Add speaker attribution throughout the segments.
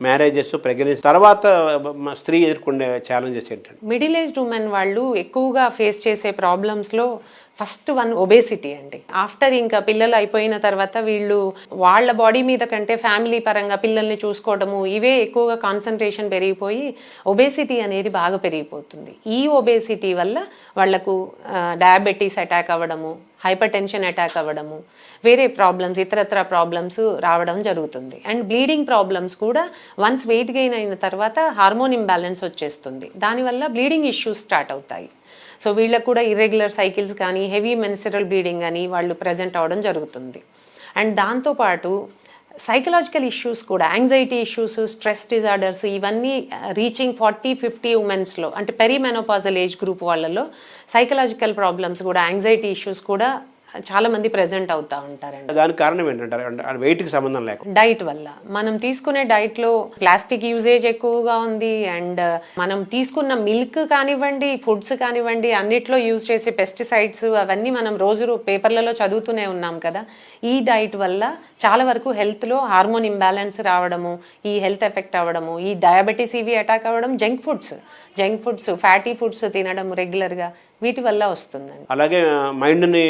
Speaker 1: Marriages pregnancy తర్వాత స్త్రీ ఎదుర్కొనే ఛాలెంజెస్ ఏంటంటే
Speaker 2: మిడిల్ ఏజ్డ్ ఉమెన్ వాళ్ళు ఎక్కువగా ఫేస్ చేసే ప్రాబ్లమ్స్లో ఫస్ట్ వన్ ఒబేసిటీ అండి. ఆఫ్టర్ ఇంకా పిల్లలు అయిపోయిన తర్వాత వీళ్ళు వాళ్ళ బాడీ మీద కంటే ఫ్యామిలీ పరంగా పిల్లల్ని చూసుకోవడము ఇవే ఎక్కువగా కాన్సన్ట్రేషన్ పెరిగిపోయి ఒబేసిటీ అనేది బాగా పెరిగిపోతుంది. ఈ ఒబేసిటీ వల్ల వాళ్ళకు డయాబెటీస్ అటాక్ అవ్వడము హైపర్ టెన్షన్ అటాక్ అవ్వడము వేరే ప్రాబ్లమ్స్ ఇతరత్ర ప్రాబ్లమ్స్ రావడం జరుగుతుంది. అండ్ బ్లీడింగ్ ప్రాబ్లమ్స్ కూడా వన్స్ వెయిట్ గెయిన్ అయిన తర్వాత హార్మోన్ ఇంబ్యాలెన్స్ వచ్చేస్తుంది. దానివల్ల బ్లీడింగ్ ఇష్యూస్ స్టార్ట్ అవుతాయి. సో వీళ్ళకు కూడా ఇర్రెగ్యులర్ సైకిల్స్ కానీ హెవీ మెన్సరల్ బ్లీడింగ్ కానీ వాళ్ళు ప్రజెంట్ అవడం జరుగుతుంది. అండ్ దాంతోపాటు సైకలాజికల్ ఇష్యూస్ కూడా యాంగ్జైటీ ఇష్యూస్ స్ట్రెస్ డిజార్డర్స్ ఇవన్నీ రీచింగ్ ఫార్టీ ఫిఫ్టీ ఉమెన్స్లో అంటే పెరిమెనోపాజల్ ఏజ్ గ్రూప్ వాళ్ళలో సైకలాజికల్ ప్రాబ్లమ్స్ కూడా యాంగ్జైటీ ఇష్యూస్ కూడా చాలా మంది ప్రజెంట్ అవుతూ ఉంటారండి.
Speaker 1: దానికి కారణం ఏంటంటారు? అంటే వెయిట్కి సంబంధం లేకుండా
Speaker 2: డైట్ వల్ల. మనం తీసుకునే డైట్లో ప్లాస్టిక్ యూజేజ్ ఎక్కువగా ఉంది అండ్ మనం తీసుకున్న మిల్క్ కానివ్వండి ఫుడ్స్ కానివ్వండి అన్నిట్లో యూజ్ చేసే పెస్టిసైడ్స్ అవన్నీ మనం రోజు పేపర్లలో చదువుతూనే ఉన్నాం కదా. ఈ డైట్ వల్ల చాలా వరకు health లో హార్మోన్ ఇంబ్యాలెన్స్ రావడము ఈ హెల్త్ ఎఫెక్ట్ అవ్వడము ఈ డయాబెటీస్ ఇవి అటాక్ అవ్వడం junk foods junk foods fatty foods తినడం రెగ్యులర్గా వీటి వల్ల వస్తుందండి.
Speaker 1: అలాగే మైండ్ని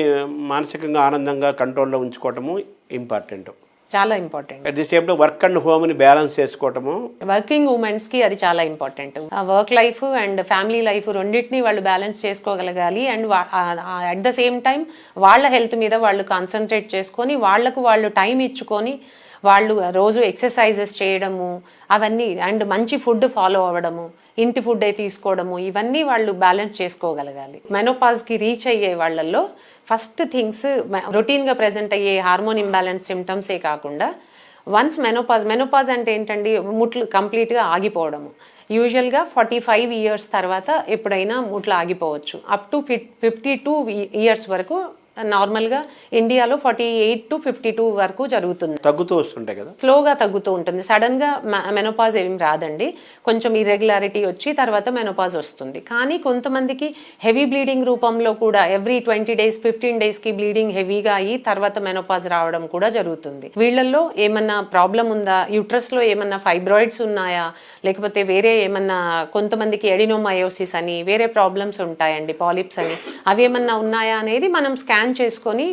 Speaker 1: మానసికంగా ఆనందంగా కంట్రోల్లో ఉంచుకోవటము ఇంపార్టెంట్.
Speaker 2: చాలా important.
Speaker 1: At the same time work and హోమ్ని balance చేసుకోవటము
Speaker 2: వర్కింగ్ ఉమెన్స్కి అది చాలా ఇంపార్టెంట్. ఆ work life and family life రెండింటిని వాళ్ళు balance చేసుకోగలగాలి and at the same time వాళ్ళ హెల్త్ మీద వాళ్ళు కాన్సన్ట్రేట్ చేసుకొని వాళ్ళకు వాళ్ళు టైం ఇచ్చుకొని వాళ్ళు రోజు ఎక్సర్సైజెస్ చేయడము అవన్నీ అండ్ మంచి ఫుడ్ ఫాలో అవ్వడము ఇంటి ఫుడ్ తీసుకోవడము ఇవన్నీ వాళ్ళు బ్యాలెన్స్ చేసుకోగలగాలి. మెనోపాజ్కి రీచ్ అయ్యే వాళ్ళల్లో ఫస్ట్ థింగ్స్ రొటీన్గా ప్రజెంట్ అయ్యే హార్మోన్ ఇంబ్యాలెన్స్ సిమ్టమ్సే కాకుండా వన్స్ మెనోపాజ్ మెనోపాజ్ అంటే ఏంటండి ముట్లు కంప్లీట్గా ఆగిపోవడము. యూజువల్గా ఫార్టీ ఫైవ్ ఇయర్స్ తర్వాత ఎప్పుడైనా ముట్లు ఆగిపోవచ్చు. Up to fifty two years వరకు నార్మల్గా ఇండియాలో forty eight to fifty two వరకు జరుగుతుంది.
Speaker 1: తగ్గుతూ వస్తుంటాయి కదా?
Speaker 2: స్లోగా తగ్గుతూ ఉంటుంది. సడన్గా మెనోపాజ్ ఏం రాదండి. కొంచెం ఇర్రెగ్యులారిటీ వచ్చి తర్వాత మెనోపాజ్ వస్తుంది. కానీ కొంతమందికి హెవీ బ్లీడింగ్ రూపంలో కూడా ఎవ్రీ ట్వంటీ డేస్ ఫిఫ్టీన్ డేస్కి బ్లీడింగ్ హెవీగా అయ్యి తర్వాత మెనోపాజ్ రావడం కూడా జరుగుతుంది. వీళ్ళల్లో ఏమన్నా ప్రాబ్లం ఉందా? యూట్రస్లో ఏమన్నా ఫైబ్రాయిడ్స్ ఉన్నాయా? లేకపోతే వేరే ఏమన్నా కొంతమందికి ఎడినోమయోసిస్ అని వేరే ప్రాబ్లమ్స్ ఉంటాయండి పాలిప్స్ అని. అవి ఏమన్నా ఉన్నాయా అనేది మనం స్కాన్ చేసుకొని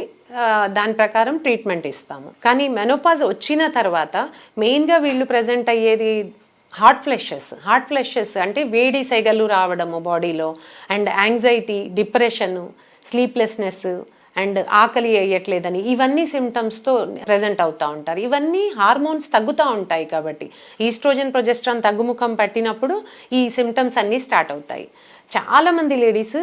Speaker 2: దాని ప్రకారం ట్రీట్మెంట్ ఇస్తాము. కానీ మెనోపాజ్ వచ్చిన తర్వాత మెయిన్గా వీళ్ళు ప్రజెంట్ అయ్యేది హార్ట్ ఫ్లెషెస్. హార్ట్ ఫ్లెషెస్ అంటే వేడి సెగలు రావడము బాడీలో and anxiety depression sleeplessness and ఆకలి వేయట్లేదని ఇవన్నీ సిమ్టమ్స్తో ప్రజెంట్ అవుతూ ఉంటారు. ఇవన్నీ హార్మోన్స్ తగ్గుతూ ఉంటాయి కాబట్టి ఈస్ట్రోజన్ ప్రొజెస్ట్రాన్ తగ్గుముఖం పట్టినప్పుడు ఈ సిమ్టమ్స్ అన్నీ స్టార్ట్ అవుతాయి. చాలా మంది లేడీస్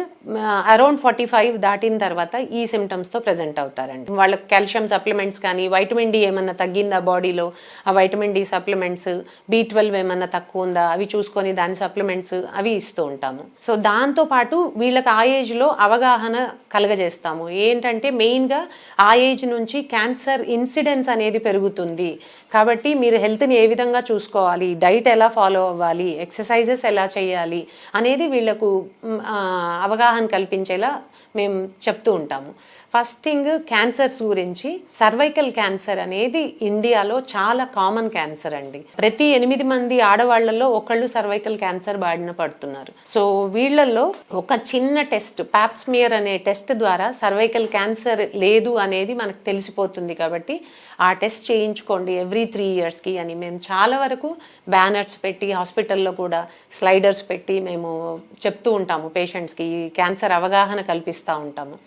Speaker 2: అరౌండ్ ఫార్టీ ఫైవ్ దాటిన తర్వాత ఈ సిమ్టమ్స్తో ప్రజెంట్ అవుతారండి. వాళ్ళకి కాల్షియం సప్లిమెంట్స్ కానీ వైటమిన్ డి ఏమన్నా తగ్గిందా బాడీలో ఆ vitamin D supplements B twelve ఏమన్నా తక్కువ ఉందా? అవి చూసుకొని దాని సప్లిమెంట్స్ అవి ఇస్తూ ఉంటాము. సో దాంతో పాటు వీళ్ళకి ఆ ఏజ్లో అవగాహన కలగజేస్తాము. ఏంటంటే మెయిన్గా ఆ ఏజ్ నుంచి క్యాన్సర్ ఇన్సిడెన్స్ అనేది పెరుగుతుంది. కాబట్టి మీరు హెల్త్ని ఏ విధంగా చూసుకోవాలి? డైట్ ఎలా ఫాలో అవ్వాలి? ఎక్సర్సైజెస్ ఎలా చేయాలి? అనేది వీళ్ళకు అవగాహన కల్పించేలా మేము చెప్తూ ఉంటాము. ఫస్ట్ థింగ్ క్యాన్సర్స్ గురించి సర్వైకల్ క్యాన్సర్ అనేది ఇండియాలో చాలా కామన్ క్యాన్సర్ అండి. ప్రతి ఎనిమిది మంది ఆడవాళ్ళలో ఒకళ్ళు సర్వైకల్ క్యాన్సర్ బారిన పడుతున్నారు. సో వీళ్ళల్లో ఒక చిన్న టెస్ట్ పాప్స్మియర్ అనే టెస్ట్ ద్వారా సర్వైకల్ క్యాన్సర్ లేదు అనేది మనకు తెలిసిపోతుంది కాబట్టి ఆ టెస్ట్ చేయించుకోండి ఎవ్రీ త్రీ ఇయర్స్కి అని మేము చాలా వరకు బ్యానర్స్ పెట్టి హాస్పిటల్లో కూడా స్లైడర్స్ పెట్టి మేము చెప్తూ ఉంటాము పేషెంట్స్కి క్యాన్సర్ అవగాహన కల్పిస్తూ ఉంటాము.